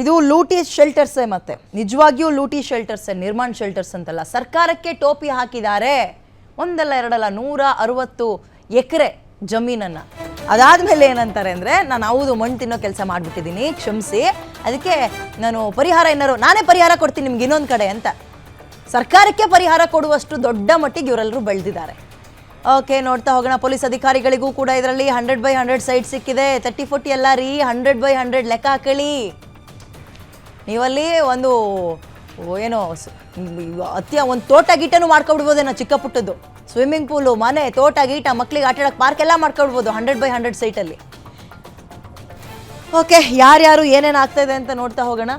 ಇದು ಲೂಟಿ ಶೆಲ್ಟರ್ಸೇ ಮತ್ತೆ? ನಿಜವಾಗಿಯೂ ಲೂಟಿ ಶೆಲ್ಟರ್ಸ್ ನಿರ್ಮಾಣ ಶೆಲ್ಟರ್ಸ್ ಅಂತಲ್ಲ. ಸರ್ಕಾರಕ್ಕೆ ಟೋಪಿ ಹಾಕಿದ್ದಾರೆ. ಒಂದಲ್ಲ, ಎರಡಲ್ಲ, ನೂರ ಅರವತ್ತು ಎಕರೆ ಜಮೀನನ್ನು. ಅದಾದ್ಮೇಲೆ ಏನಂತಾರೆ ಅಂದರೆ, ನಾನು ಹೌದು, ಮಣ್ಣು ತಿನ್ನೋ ಕೆಲಸ ಮಾಡಿಬಿಟ್ಟಿದ್ದೀನಿ, ಕ್ಷಮಿಸಿ. ಅದಕ್ಕೆ ನಾನು ಪರಿಹಾರ ಏನಾರು ನಾನೇ ಪರಿಹಾರ ಕೊಡ್ತೀನಿ ನಿಮ್ಗೆ ಇನ್ನೊಂದು ಕಡೆ ಅಂತ. ಸರ್ಕಾರಕ್ಕೆ ಪರಿಹಾರ ಕೊಡುವಷ್ಟು ದೊಡ್ಡ ಮಟ್ಟಿಗೆ ಇವರೆಲ್ಲರೂ ಬೆಳೆದಿದ್ದಾರೆ. ಓಕೆ ನೋಡ್ತಾ ಹೋಗೋಣ. ಪೊಲೀಸ್ ಅಧಿಕಾರಿಗಳಿಗೂ ಕೂಡ ಇದರಲ್ಲಿ ಹಂಡ್ರೆಡ್ ಬೈ ಹಂಡ್ರೆಡ್ ಸೈಟ್ ಸಿಕ್ಕಿದೆ. ತರ್ಟಿ ಫೋರ್ಟಿ ಎಲ್ಲ ರೀ ಹಂಡ್ರೆಡ್ ಬೈ ಹಂಡ್ರೆಡ್ ಲೆಕ್ಕ ಹಾಕೊಳ್ಳಿ ನೀವಲ್ಲಿ ಒಂದು ಏನು ಅತ್ಯ ಒಂದು ತೋಟ ಗೀಟನು ಮಾಡ್ಕೊಬಿಡ್ಬೋದೇನೋ ಚಿಕ್ಕ ಪುಟ್ಟದ್ದು. ಸ್ವಿಮ್ಮಿಂಗ್ ಪೂಲು ಮನೆ, ತೋಟ, ಗೀಟ, ಮಕ್ಳಿಗೆ ಆಟ ಆಡೋಕೆ ಪಾರ್ಕ್ ಎಲ್ಲ ಮಾಡ್ಕೊಬಿಡ್ಬೋದು ಹಂಡ್ರೆಡ್ ಬೈ ಹಂಡ್ರೆಡ್ ಸೈಟಲ್ಲಿ ಓಕೆ ಯಾರ್ಯಾರು ಏನೇನು ಆಗ್ತಾ ಇದೆ ಅಂತ ನೋಡ್ತಾ ಹೋಗೋಣ.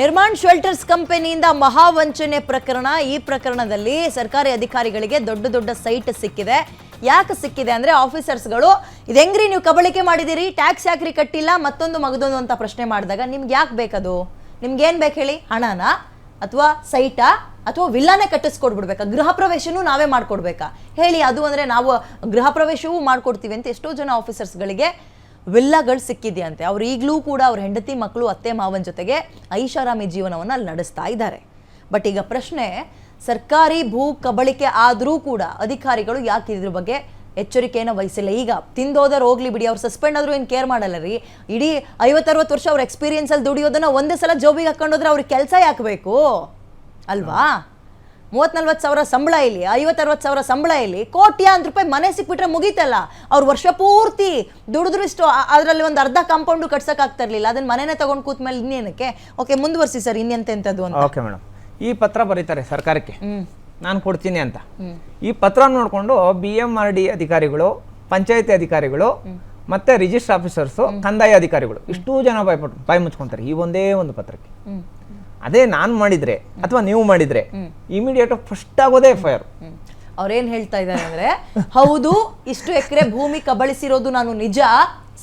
ನಿರ್ಮಾಣ್ ಶೆಲ್ಟರ್ಸ್ ಕಂಪನಿಯಿಂದ ಮಹಾವಂಚನೆ ಪ್ರಕರಣ. ಈ ಪ್ರಕರಣದಲ್ಲಿ ಸರ್ಕಾರಿ ಅಧಿಕಾರಿಗಳಿಗೆ ದೊಡ್ಡ ದೊಡ್ಡ ಸೈಟ್ ಸಿಕ್ಕಿದೆ. ಯಾಕೆ ಸಿಕ್ಕಿದೆ ಅಂದ್ರೆ ಆಫೀಸರ್ಸ್ಗಳು, ಇದು ಹೆಂಗ್ರಿ ನೀವು ಕಬಳಿಕೆ ಮಾಡಿದಿರಿ ಟ್ಯಾಕ್ಸ್ ಯಾಕ್ರಿ ಕಟ್ಟಿಲ್ಲ? ಮತ್ತೊಂದು ಮಗದೊಂದು ಅಂತ ಪ್ರಶ್ನೆ ಮಾಡಿದಾಗ, ನಿಮ್ಗೆ ಯಾಕೆ ಬೇಕದು? ನಿಮ್ಗೆ ಏನ್ ಬೇಕು ಹೇಳಿ? ಹಣನ ಅಥವಾ ಸೈಟಾ ಅಥವಾ ವಿಲ್ಲಾನೇ ಕಟ್ಟಿಸ್ಕೊಡ್ಬಿಡ್ಬೇಕಾ? ಗೃಹ ಪ್ರವೇಶನೂ ನಾವೇ ಮಾಡ್ಕೊಡ್ಬೇಕಾ? ಹೇಳಿ, ಅದು ಅಂದ್ರೆ ನಾವು ಗೃಹ ಪ್ರವೇಶವೂ ಮಾಡ್ಕೊಡ್ತೀವಿ ಅಂತ ಎಷ್ಟೋ ಜನ ಆಫೀಸರ್ಸ್ಗಳಿಗೆ ವಿಲ್ಲಾಗಳು ಸಿಕ್ಕಿದೆಯಂತೆ. ಅವ್ರು ಈಗಲೂ ಕೂಡ ಅವ್ರ ಹೆಂಡತಿ ಮಕ್ಕಳು ಅತ್ತೆ, ಮಾವನ ಜೊತೆಗೆ ಐಷಾರಾಮಿ ಜೀವನವನ್ನು ಅಲ್ಲಿ ನಡೆಸ್ತಾ ಇದ್ದಾರೆ. ಬಟ್ ಈಗ ಪ್ರಶ್ನೆ ಸರ್ಕಾರಿ ಭೂ ಕಬಳಿಕೆ ಆದರೂ ಕೂಡ ಅಧಿಕಾರಿಗಳು ಯಾಕೆ ಇದ್ರ ಬಗ್ಗೆ ಎಚ್ಚರಿಕೆಯನ್ನು ವಹಿಸಿಲ್ಲ? ಈಗ ತಿಂದೋದರ್ ಹೋಗ್ಲಿ ಬಿಡಿ, ಅವ್ರು ಸಸ್ಪೆಂಡ್ ಆದರೂ ಏನು ಕೇರ್ ಮಾಡಲ್ಲ ರೀ? ಇಡೀ ಐವತ್ತರವತ್ತು ವರ್ಷ ಅವ್ರ ಎಕ್ಸ್ಪೀರಿಯನ್ಸಲ್ಲಿ ದುಡಿಯೋದನ್ನ ಒಂದೇ ಸಲ ಜೋಬಿಗೆ ಹಾಕೊಂಡೋದ್ರೆ ಅವ್ರಿಗೆ ಕೆಲಸ ಯಾಕಬೇಕು? ಅಲ್ವಾ? ಮೂವತ್ ನಲ್ವತ್ತು ಸಾವಿರ ಸಂಬಳ ಇಲ್ಲಿ, ಐವತ್ತರವತ್ತು ಸಾವಿರ ಸಂಬಳ ಇಲ್ಲಿ ಕೋಟ್ಯಾಂತರ ರೂಪಾಯಿ ಮನೆ ಸಿಕ್ಬಿಟ್ರೆ ಮುಗೀತಲ್ಲ? ಅವ್ರು ವರ್ಷ ಪೂರ್ತಿ ದುಡಿದ್ರು ಇಷ್ಟು ಅದರಲ್ಲಿ ಒಂದು ಅರ್ಧ ಕಾಂಪೌಂಡು ಕಟ್ಸಕ್ಕೆ ಆಗ್ತಿರ್ಲಿಲ್ಲ ಅದನ್ನ ಮನೆನೇ ತಗೊಂಡು ಕೂತ್ಮೇಲೆ ಇನ್ನೇನಕ್ಕೆ? ಓಕೆ ಮುಂದುವರಿಸಿ ಸರ್ ಇನ್ನೆಂತೆಂಥದ್ದು ಅಂತ. ಓಕೆ ಮೇಡಮ್ ಈ ಪತ್ರ ಬರೀತಾರೆ ಸರ್ಕಾರಕ್ಕೆ. ನಾನು ಕೊಡ್ತೀನಿ ಅಂತ. ಈ ಪತ್ರ ನೋಡಿಕೊಂಡು ಬಿ ಎಂ ಆರ್ ಡಿ ಅಧಿಕಾರಿಗಳು ಪಂಚಾಯತಿ ಅಧಿಕಾರಿಗಳು ಮತ್ತೆ ರಿಜಿಸ್ಟರ್ ಆಫೀಸರ್ಸು ಕಂದಾಯ ಅಧಿಕಾರಿಗಳು ಇಷ್ಟೂ ಜನ ಬಾಯ್ಪಟ್ಟು ಬಾಯಿ ಮುಚ್ಕೊಂತಾರೆ ಈ ಒಂದೇ ಒಂದು ಪತ್ರಕ್ಕೆ. ಅದೇ ನಾನು ಮಾಡಿದ್ರೆ ಅಥವಾ ನೀವು ಮಾಡಿದ್ರೆ ಇಮಿಡಿಯೇಟ್ ಫಸ್ಟ್ ಆಗೋದೇ ಎಫ್ ಐ ಆರ್ ಅವ್ರೇನ್ ಹೇಳ್ತಾ ಇದ್ದಾರೆ ಅಂದ್ರೆ ಹೌದು ಇಷ್ಟು ಎಕರೆ ಭೂಮಿ ಕಬಳಿಸಿರೋದು ನಾನು ನಿಜ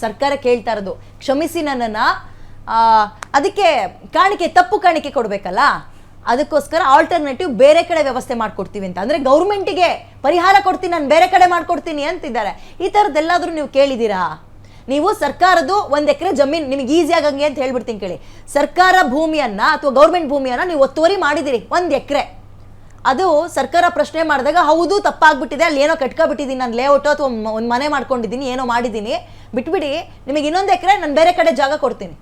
ಸರ್ಕಾರ ಕೇಳ್ತಾ ಇರೋದು. ಕ್ಷಮಿಸಿ ನನ್ನನ್ನ ಅದಕ್ಕೆ ಕಾಣಿಕೆ ತಪ್ಪು ಕಾಣಿಕೆ ಕೊಡ್ಬೇಕಲ್ಲ? ಅದಕ್ಕೋಸ್ಕರ ಆಲ್ಟರ್ನೇಟಿವ್ ಬೇರೆ ಕಡೆ ವ್ಯವಸ್ಥೆ ಮಾಡಿಕೊಡ್ತೀವಿ ಅಂತ. ಅಂದರೆ ಗೌರ್ಮೆಂಟಿಗೆ ಪರಿಹಾರ ಕೊಡ್ತೀನಿ, ನಾನು ಬೇರೆ ಕಡೆ ಮಾಡಿಕೊಡ್ತೀನಿ ಅಂತಿದ್ದಾರೆ. ಈ ಥರದ್ದೆಲ್ಲಾದರೂ ನೀವು ಕೇಳಿದ್ದೀರಾ? ನೀವು ಸರ್ಕಾರದ್ದು ಒಂದು ಎಕರೆ ಜಮೀನು, ನಿಮಗೆ ಈಸಿ ಆಗಂಗೆ ಅಂತ ಹೇಳ್ಬಿಡ್ತೀನಿ ಕೇಳಿ. ಸರ್ಕಾರ ಭೂಮಿಯನ್ನು ಅಥವಾ ಗೌರ್ಮೆಂಟ್ ಭೂಮಿಯನ್ನು ನೀವು ಒತ್ತುವರಿ ಮಾಡಿದಿರಿ, ಒಂದು ಎಕರೆ. ಅದು ಸರ್ಕಾರ ಪ್ರಶ್ನೆ ಮಾಡಿದಾಗ ಹೌದು, ತಪ್ಪಾಗ್ಬಿಟ್ಟಿದೆ, ಅಲ್ಲಿ ಏನೋ ಕಟ್ಕೊಬಿಟ್ಟಿದ್ದೀನಿ ನಾನು ಲೇಔಟ್ ಅಥವಾ ಒಂದು ಮನೆ ಮಾಡ್ಕೊಂಡಿದ್ದೀನಿ ಏನೋ ಮಾಡಿದ್ದೀನಿ ಬಿಟ್ಬಿಡಿ, ನಿಮಗೆ ಇನ್ನೊಂದು ಎಕರೆ ನಾನು ಬೇರೆ ಕಡೆ ಜಾಗ ಕೊಡ್ತೀನಿ.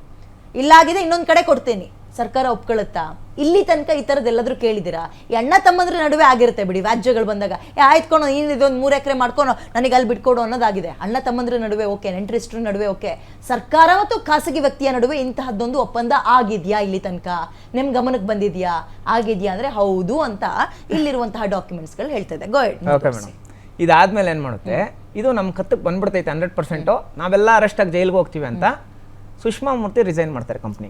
ಇಲ್ಲಾಗಿದೆ ಇನ್ನೊಂದು ಕಡೆ ಕೊಡ್ತೀನಿ. ಸರ್ಕಾರ ಒಪ್ಕೊಳ್ಳುತ್ತಾ? ಇಲ್ಲಿ ತನಕ ಈ ಥರದ್ದೆಲ್ಲದ್ರೂ ಕೇಳಿದ್ದೀರಾ? ಈ ಅಣ್ಣ ತಮ್ಮಂದ್ರ ನಡುವೆ ಆಗಿರುತ್ತೆ ಬಿಡಿ ವ್ಯಾಜ್ಯಗಳು ಬಂದಾಗ. ಏ ಆಯ್ತ್ಕೊಣೋ ನೀನು ಇದೊಂದು ಮೂರು ಎಕರೆ ಮಾಡ್ಕೊಣೋ ನನಗೆ ಅಲ್ಲಿ ಬಿಟ್ಕೊಡು ಅನ್ನೋದಾಗಿದೆ. ಅಣ್ಣ ತಮ್ಮಂದ್ರ ನಡುವೆ ಓಕೆ ನೆಂಟ್ರಿಸ್ಟ್ರ ನಡುವೆ ಓಕೆ. ಸರ್ಕಾರ ಮತ್ತು ಖಾಸಗಿ ವ್ಯಕ್ತಿಯ ನಡುವೆ ಇಂತಹದ್ದೊಂದು ಒಪ್ಪಂದ ಆಗಿದೆಯಾ ಇಲ್ಲಿ ತನಕ? ನಿಮ್ಮ ಗಮನಕ್ಕೆ ಬಂದಿದೆಯಾ? ಆಗಿದೆಯಾ ಅಂದ್ರೆ ಹೌದು ಅಂತ ಇಲ್ಲಿರುವಂತಹ ಡಾಕ್ಯುಮೆಂಟ್ಸ್ಗಳು ಹೇಳ್ತಾ ಇದೆ. ಗೋಯಡ್ ಓಕೆ ಮೇಡಮ್ ಇದಾದ್ಮೇಲೆ ಏನು ಮಾಡುತ್ತೆ? ಇದು ನಮ್ಮ ಕತ್ತಕ್ಕೆ ಬಂದ್ಬಿಡ್ತೈತೆ ಹಂಡ್ರೆಡ್ ಪರ್ಸೆಂಟು. ನಾವೆಲ್ಲ ಅರೆಸ್ಟ್ ಆಗಿ ಜೈಲಿಗೆ ಹೋಗ್ತೀವಿ ಅಂತ. ಸುಷ್ಮಾ ಮೂರ್ತಿ ರಿಸೈನ್ ಮಾಡ್ತಾರೆ ಕಂಪ್ನಿ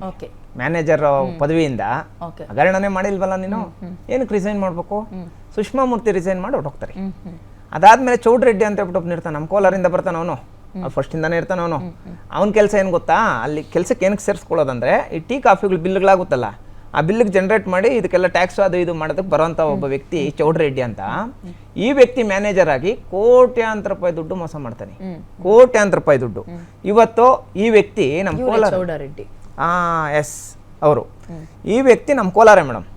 ಮ್ಯಾನೇಜರ್ ಪದವಿಯಿಂದ. ಹಗರಣನೆ ಮಾಡಿಲ್ವಲ್ಲ ನೀನು? ಏನಕ್ಕೆ ರಿಸೈನ್ ಮಾಡ್ಬೇಕು? ಸುಷ್ಮಾ ಮೂರ್ತಿ ರಿಸೈನ್ ಮಾಡಿ ಹೊರಟೋಗ್ತಾರೆ. ಅದಾದ್ಮೇಲೆ ಚೌಡ್ ರೆಡ್ಡಿ ಅಂತ ಹೇಳ್ಬಿಟ್ಟು ಒಬ್ಬನ ಇರ್ತಾನೆ ನಮ್ಮ ಕೋಲಾರಿಂದ ಬರ್ತಾನೆ ಅವನು. ಫಸ್ಟ್ ಇಂದಾನೆ ಇರ್ತಾನೆ ಅವನು. ಅವನ ಕೆಲಸ ಏನು ಗೊತ್ತಾ? ಅಲ್ಲಿ ಕೆಲಸಕ್ಕೆ ಏನಕ್ಕೆ ಸೇರಿಸ್ಕೊಳ್ಳೋದಂದ್ರೆ ಈ ಟೀ ಕಾಫಿಗಳು ಬಿಲ್ಗಳಾಗುತ್ತಲ್ಲ? ಆ ಬಿಲ್ಗೆ ಜನರೇಟ್ ಮಾಡಿ ಇದಕ್ಕೆಲ್ಲ ಟ್ಯಾಕ್ಸ್ ಅದು ಇದು ಮಾಡೋದಕ್ಕೆ ಬರೋಂಥ ಒಬ್ಬ ವ್ಯಕ್ತಿ ಚೌಡ್ರೆಡ್ಡಿ ಅಂತ. ಈ ವ್ಯಕ್ತಿ ಮ್ಯಾನೇಜರ್ ಆಗಿ ಕೋಟ್ಯಾಂತರ ರೂಪಾಯಿ ದುಡ್ಡು ಮೋಸ ಮಾಡ್ತಾನೆ. ಕೋಟ್ಯಾಂತರ ರೂಪಾಯಿ ದುಡ್ಡು. ಇವತ್ತು ಈ ವ್ಯಕ್ತಿ ನಮ್ಮ ಕೋಲಾರ ಚೌಡಾರೆಡ್ಡಿ. ಆ ಎಸ್ ಅವರು. ಈ ವ್ಯಕ್ತಿ ನಮ್ಮ ಕೋಲಾರ ಮೇಡಮ್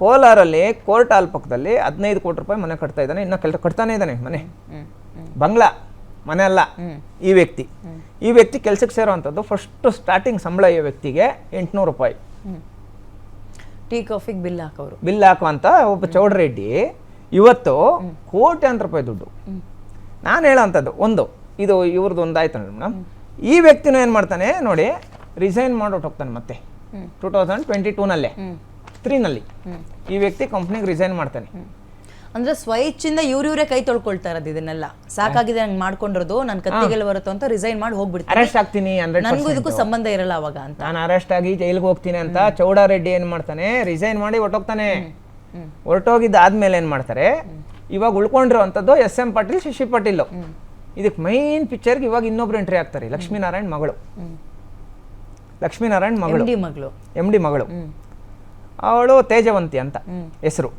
ಕೋಲಾರಲ್ಲಿ ಕೋರ್ಟ್ ಹಾಲ್ ಪಕ್ಕದಲ್ಲಿ ಹದಿನೈದು ಕೋಟಿ ರೂಪಾಯಿ ಮನೆ ಕಟ್ತಾ ಇದ್ದಾನೆ ಇನ್ನ ಕೆಲ ಕಟ್ತಾನೆ ಇದ್ದಾನೆ ಮನೆ. ಬಂಗ್ಲಾ ಮನೆ ಅಲ್ಲ. ಈ ವ್ಯಕ್ತಿ. ಈ ವ್ಯಕ್ತಿ ಕೆಲಸಕ್ಕೆ ಸೇರುವಂಥದ್ದು ಫಸ್ಟ್ ಸ್ಟಾರ್ಟಿಂಗ್ ಸಂಬಳ ಈ ವ್ಯಕ್ತಿಗೆ ಎಂಟುನೂರು ರೂಪಾಯಿ. ಟೀ ಕಾಫಿಗೆ ಬಿಲ್ ಹಾಕೋರು ಬಿಲ್ ಹಾಕುವಂತ ಒಬ್ಬ ಚೌಡರೆಡ್ಡಿ ಇವತ್ತು ಕೋಟ್ಯಾಂತರ ರೂಪಾಯಿ ದುಡ್ಡು. ನಾನು ಹೇಳೋವಂಥದ್ದು ಒಂದು ಇದು ಇವ್ರದ್ದು ಒಂದು ಆಯ್ತು ಮೇಡಮ್. ಈ ವ್ಯಕ್ತಿನೂ ಏನು ಮಾಡ್ತಾನೆ ನೋಡಿ ರಿಸೈನ್ ಮಾಡೋಟ್ ಹೋಗ್ತಾನೆ ಮತ್ತೆ. ಟೂ ತೌಸಂಡ್ ಟ್ವೆಂಟಿ ಟೂನಲ್ಲೇ ತ್ರೀನಲ್ಲಿ ಈ ವ್ಯಕ್ತಿ ಕಂಪ್ನಿಗೆ ರಿಸೈನ್ ಮಾಡ್ತಾನೆ. ಅಂದ್ರೆ ಸ್ವಇಚ್ಛಿಂದ ಇವ್ರಿವ್ರೆ ಇವರೇ ಕೈ ತೊಳ್ಕೊಳ್ತಾ ಇರೋದು ಇದನ್ನೆಲ್ಲ. ಸಾಕಾಗಿದೆ ನಂಗೆ ಮಾಡ್ಕೊಂಡಿರೋದು ನನ್ನ ಕತ್ತಿಗೆಲ್ಲ ಬರುತ್ತೋ ಅಂತ ರಿಸೈನ್ ಮಾಡಿ ಹೋಗ್ಬಿಡ್ತೀನಿ. ಅರೆಸ್ಟ್ ಆಗ್ತೀನಿ ಅಂದ್ರೆ ನನಗೂ ಇದಕ್ಕೂ ಸಂಬಂಧ ಇರಲ್ಲ ಅವಾಗ ಅಂತ. ನಾನು ಅರೆಸ್ಟ್ ಆಗಿ ಜೈಲಿಗೆ ಹೋಗ್ತೀನಿ ಅಂತ ಚೌಡಾರೆಡ್ಡಿ ಏನ್ ಮಾಡ್ತಾನೆ? ರಿಸೈನ್ ಮಾಡಿ ಹೊರಟೋಗ್ತಾನೆ. ಹೊರಟೋಗಿದ್ದ ಆದ್ಮೇಲೆ ಏನು ಮಾಡ್ತಾರೆ? ಇವಾಗ ಉಳ್ಕೊಂಡಿರೋವಂಥದ್ದು ಎಸ್ ಎಂ ಪಾಟೀಲ್ ಶಶಿ ಪಾಟೀಲ್. ಇದಕ್ಕೆ ಮೈನ್ ಪಿಕ್ಚರ್ಗೆ ಇವಾಗ ಇನ್ನೊಬ್ರು ಎಂಟ್ರಿ ಆಗ್ತಾರೆ ಲಕ್ಷ್ಮೀನಾರಾಯಣ್ ಮಗಳು. ಲಕ್ಷ್ಮೀನಾರಾಯಣ್ ಎಂ ಮಗಳು ಎಂ ಮಗಳು. ಎಂ ಡಿ ಮಗಳು. ಅವಳು ತೇಜವಂತಿ ಅಂತ ಹೆಸರು.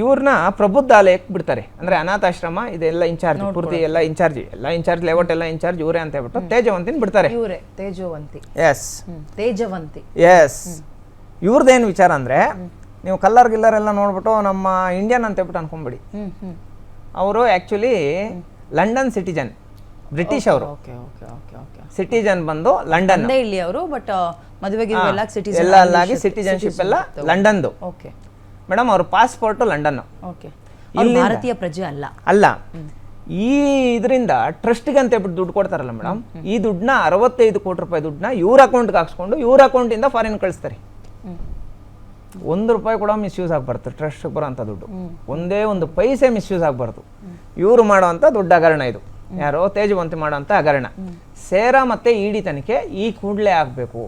ಇವ್ರನ್ನ ಪ್ರಬುದ್ಧಾಲಯಕ್ಕೆ ಬಿಡ್ತಾರೆ. ಅಂದ್ರೆ ಅನಾಥಾಶ್ರಮ ಇದೆಲ್ಲ ಇನ್ಚಾರ್ಜ್ ಪೂರ್ತಿ ಎಲ್ಲ ಇನ್ಚಾರ್ಜ್ ಎಲ್ಲ ಇನ್ಚಾರ್ಜ್ ಲೇಔಟ್ ಎಲ್ಲ ಇನ್ಚಾರ್ಜ್ ಇವರೇ ಅಂತ ಹೇಳ್ಬಿಟ್ಟು ತೇಜವಂತಿನ ಬಿಡ್ತಾರೆ. ಇವರೇ ತೇಜವಂತಿ. ಎಸ್ ತೇಜವಂತಿ. ಎಸ್ ಇವ್ರದ್ದೇನು ವಿಚಾರ ಅಂದ್ರೆ ನೀವು ಕಲ್ಲರ್ ಗಿಲ್ಲರ್ ಎಲ್ಲ ನೋಡ್ಬಿಟ್ಟು ನಮ್ಮ ಇಂಡಿಯನ್ ಅಂತ ಹೇಳ್ಬಿಟ್ಟು ಅನ್ಕೊಂಬಿಡಿ. ಅವರು ಆ್ಯಕ್ಚುಲಿ ಲಂಡನ್ ಸಿಟಿಜನ್ ಬ್ರಿಟಿಷ್ ಅವರು. Okay okay okay okay citizen ಬಂದು ಲಂಡನ್ ಇಲ್ಲಿ ಅವರು ಬಟ್ ಮದುವೆಗೆ ಎಲ್ಲ ಎಲ್ಲ ಸಿಟಿಜನ್ಶಿಪ್ ಎಲ್ಲ ಲಂಡನ್ದು ಓಕೆ ಮೇಡಮ್ ಅವ್ರ ಪಾಸ್ಪೋರ್ಟ್ ಲಂಡನ್ ಓಕೆ. ಇಲ್ಲಿ ಭಾರತೀಯ ಪ್ರಜೆ ಅಲ್ಲ. ಅಲ್ಲ. ಈ ಇದರಿಂದ ಟ್ರಸ್ಟ್ಗೆ ಅಂತ ಹೇಳ್ಬಿಟ್ಟು ದುಡ್ಡು ಕೊಡ್ತಾರಲ್ಲ ಮೇಡಮ್ ಈ ದುಡ್ಡನ್ನ ಅರವತ್ತೈದು ಕೋಟಿ ರೂಪಾಯಿ ದುಡ್ಡನ್ನ ಇವ್ರ ಅಕೌಂಟ್ಗೆ ಹಾಕ್ಸ್ಕೊಂಡು ಇವ್ರ ಅಕೌಂಟಿಂದ ಫಾರಿನ್ ಕಳಿಸ್ತಾರೆ. ಒಂದು ರೂಪಾಯಿ ಕೂಡ ಮಿಸ್ಯೂಸ್ ಆಗಬಾರ್ದು ಟ್ರಸ್ಟ್ಗೆ ಬರೋಂಥ ದುಡ್ಡು. ಒಂದೇ ಒಂದು ಪೈಸೆ ಮಿಸ್ಯೂಸ್ ಆಗಬಾರ್ದು. ಇವರು ಮಾಡೋವಂಥ ದೊಡ್ಡ ಹಗರಣ ಇದು. ಯಾರೋ ತೇಜವಂತಿ ಮಾಡೋಂಥ ಹಗರಣ. ಸೇರಾ ಮತ್ತೆ ಇಡಿ ತನಿಖೆ ಈ ಕೂಡಲೇ ಆಗಬೇಕು.